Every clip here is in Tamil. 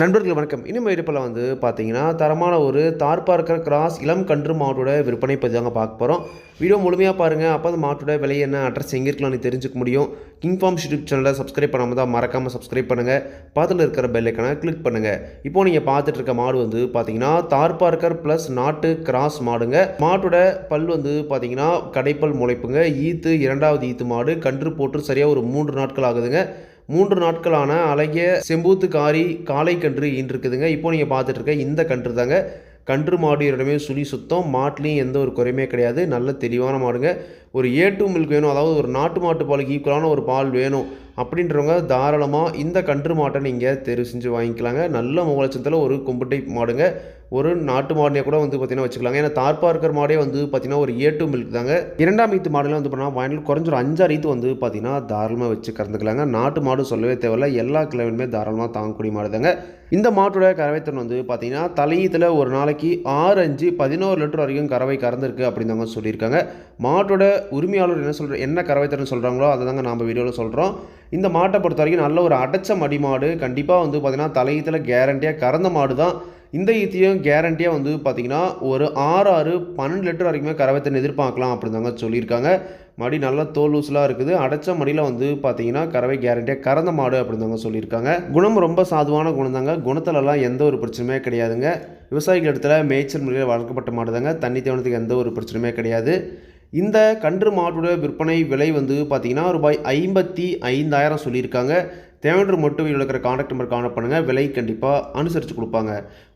நண்பர்கள் வணக்கம். இனிமேல் இருப்பில் வந்து பார்த்தீங்கன்னா தரமான ஒரு தார்பார்க்கர் கிராஸ் இளம் கன்று மாட்டோட விற்பனை பற்றி தாங்க பார்க்க போகிறோம் வீடியோ முழுமையாக பாருங்கள் அப்போ அந்த மாட்டோட விலை என்ன அட்ரஸ் எங்கே இருக்கலாம்னு தெரிஞ்சுக்க முடியும். கிங் ஃபார்ம் யூடியூப் சேனலை சப்ஸ்கிரைப் பண்ணாமல் தான் மறக்காமல் சப்ஸ்கிரைப் பண்ணுங்கள் பக்கத்தில் இருக்கிற பெல் கிளிக் பண்ணுங்கள் இப்போ நீங்கள் பார்த்துட்டு இருக்க மாடு வந்து பார்த்தீங்கன்னா தார்பார்க்கர் ப்ளஸ் நாட்டு கிராஸ் மாடுங்க. மாட்டோட பல் வந்து பார்த்தீங்கன்னா கடைப்பல் முளைப்புங்க. ஈத்து இரண்டாவது ஈத்து மாடு. கன்று போட்டு சரியாக ஒரு மூன்று நாட்கள் ஆகுதுங்க. மூன்று நாட்களான அழகிய செம்பூத்து காரி காளை கன்று இருக்குதுங்க இப்போ நீங்கள் பார்த்துட்டு இருக்க இந்த கன்று தாங்க. கன்று மாடு இடமே சுழி சுத்தம். மாட்டுலேயும் எந்த ஒரு குறையுமே கிடையாது. நல்ல தெளிவான மாடுங்க. ஒரு ஏ டூ மில்க் வேணும். அதாவது ஒரு நாட்டு மாட்டு பாலுக்கு ஈக்குவலான ஒரு பால் வேணும். அப்படின்றவங்க தாராளமாக இந்த கன்று மாட்டை நீங்கள் தேர்வு செஞ்சு வாங்கிக்கலாங்க. நல்ல முகலட்சத்தில் ஒரு கும்பிட்டை மாடுங்க. ஒரு நாட்டு மாடுனே கூட வந்து பார்த்தீங்கன்னா வச்சுக்கலாங்க. ஏன்னா தார்பார்க்கர் மாடே வந்து பார்த்தீங்கன்னா ஒரு ஏ மில்க் தாங்க. இரண்டாம் ஈத்து மாடுலாம் வந்து பார்த்தீங்கன்னா வாங்கிட்டு குறைஞ்ச ஒரு அஞ்சாறு ஈத்து வந்து பார்த்தீங்கன்னா தாராளமாக வச்சு கறந்துக்கலாங்க. நாட்டு மாடு சொல்லவே தேவையில்ல. எல்லா கிழமையுமே தாராளமாக தாங்கக்கூடிய மாடு தாங்க இந்த மாட்டோட கறவைத்திறன் வந்து பார்த்தீங்கன்னா தலையீத்தில் ஒரு நாளைக்கு ஆறு அஞ்சு பதினோரு லிட்டர் வரைக்கும் கறவை கறந்துருக்கு அப்படின்னு தாங்க சொல்லியிருக்காங்க. மாட்டோட உரிமையாளர் என்ன சொல்கிற என்ன கறவைத்திறன் சொல்கிறாங்களோ அதை தாங்க நம்ம வீடியோவில் சொல்கிறோம் இந்த மாட்டை பொறுத்த வரைக்கும் நல்ல ஒரு அடைச்ச மடி மாடு. கண்டிப்பாக வந்து பார்த்திங்கன்னா தலையீத்தில் கேரண்டியாக கறந்த மாடு தான் இந்த ஈத்தியும் கேரண்டியாக வந்து பார்த்திங்கன்னா ஒரு ஆறு ஆறு பன்னெண்டு லிட்டர் வரைக்குமே கறவைத்தன் எதிர்பார்க்கலாம் அப்படின்னு சொல்லியிருக்காங்க. மடி நல்லா தோல் லூஸ்லாம் இருக்குது. அடைச்ச மடியில் வந்து பார்த்தீங்கன்னா கறவை கேரண்டியாக கறந்த மாடு அப்படிதாங்க சொல்லியிருக்காங்க. குணம் ரொம்ப சாதுவான குணம் தாங்க குணத்துலலாம் எந்த ஒரு பிரச்சனையுமே கிடையாதுங்க. விவசாயிகள் இடத்துல மேய்ச்சல் முறையில் வளர்க்கப்பட்ட மாடு தாங்க தண்ணி தேவனத்துக்கு எந்த ஒரு பிரச்சனையுமே கிடையாது. இந்த கன்று மாட்டோட விற்பனை விலை வந்து பார்த்திங்கன்னா ரூபாய் ஐம்பத்தி ஐந்தாயிரம் சொல்லியிருக்காங்க. தேவையான மட்டும் வீடியோவில் இருக்கிற காண்டாக்ட் நம்பர் காணப் பண்ணுங்கள் விலை கண்டிப்பாக அனுசரித்து கொடுப்பாங்க.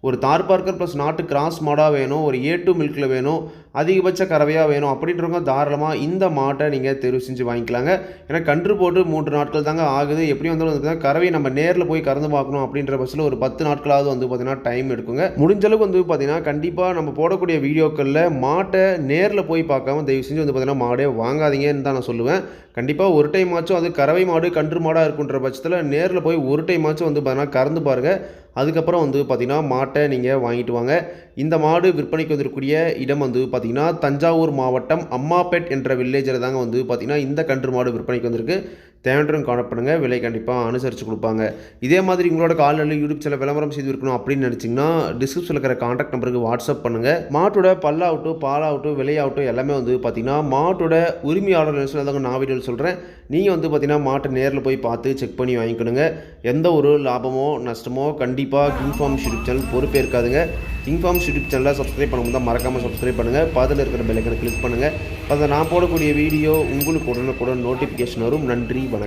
ஒரு தார் பார்க்கர் ப்ளஸ் நாட்டு கிராஸ் மாடாக வேணும். ஒரு ஏ டூ மில்கில் வேணும். அதிகபட்ச கறவையாக வேணும் அப்படின்றவங்க தாராளமாக இந்த மாட்டை நீங்கள் தெரிவு செஞ்சு வாங்கிக்கலாங்க. ஏன்னா கன்று போட்டு மூன்று நாட்கள் தாங்க ஆகுது. எப்படி வந்தாலும் வந்து கறவை நம்ம நேரில் போய் கறந்து பார்க்கணும் அப்படின்ற பட்சத்தில் ஒரு பத்து நாட்களாவது வந்து பார்த்திங்கன்னா டைம் எடுக்குங்க. முடிஞ்ச அளவுக்கு வந்து பார்த்திங்கன்னா கண்டிப்பாக நம்ம போடக்கூடிய வீடியோக்களில் மாட்டை நேரில் போய் பார்க்காம தயவு செஞ்சு வந்து பார்த்திங்கன்னா மாடே வாங்காதீங்கன்னு தான் நான் சொல்லுவேன். கண்டிப்பாக ஒரு டைம் ஆச்சும் அது கறவை மாடு கன்று மாடாக இருக்குன்ற பட்சத்தில் நேரில் போய் ஒரு டைம் ஆச்சும் வந்து பார்த்தீங்கன்னா கறந்து பாருங்கள் அதுக்கப்புறம் வந்து பார்த்திங்கன்னா மாட்டை நீங்கள் வாங்கிட்டு வாங்க. இந்த மாடு விற்பனைக்கு வந்திருக்கக்கூடிய இடம் வந்து பார்த்திங்கன்னா தஞ்சாவூர் மாவட்டம் அம்மாப்பேட் என்ற வில்லேஜில் தாங்க வந்து பார்த்திங்கன்னா இந்த கன்று மாடு விற்பனைக்கு வந்திருக்கு. தேவையற்றும் காணப்படுங்க விலை கண்டிப்பாக அனுசரித்து கொடுப்பாங்க. இதே மாதிரி உங்களோட கால்நடை யூடியூப் சேனல் விளம்பரம் செய்து இருக்கணும் அப்படின்னு நினச்சிங்கன்னா டிஸ்கிரிப்ஷனில் இருக்கிற காண்டாக்ட் நம்பருக்கு வாட்ஸ்அப் பண்ணுங்கள் மாட்டோட பல்லாகட்டும் பாலாகட்டும் விலையாகட்டும் எல்லாமே வந்து பார்த்தீங்கன்னா மாட்டோட உரிமையாளர் தாங்க நான் வீடியோவில் சொல்கிறேன் நீங்கள் வந்து பார்த்தீங்கன்னா மாட்டை நேரில் போய் பார்த்து செக் பண்ணி வாங்கிக்கணுங்க. எந்த ஒரு லாபமோ நஷ்டமோ கண்டிப்பாக கிங்ஃபார்ம் யூடியூப் சேனல் பொறுப்பேற்காதுங்க. இன்ஃபார்ம்ஸ் யூடியூப் சேனலை சப்ஸ்கிரைப் பண்ண தான் மறக்காமல் சப்ஸ்கிரைப் பண்ணுங்கள் பதில் இருக்கிற பெல்லைக்கனை கிளிக் பண்ணுங்கள் அதை நான் போடக்கூடிய வீடியோ உங்களுக்கு உடனுக்குடன் நோட்டிஃபிகேஷன் வரும். நன்றி. வணக்கம்.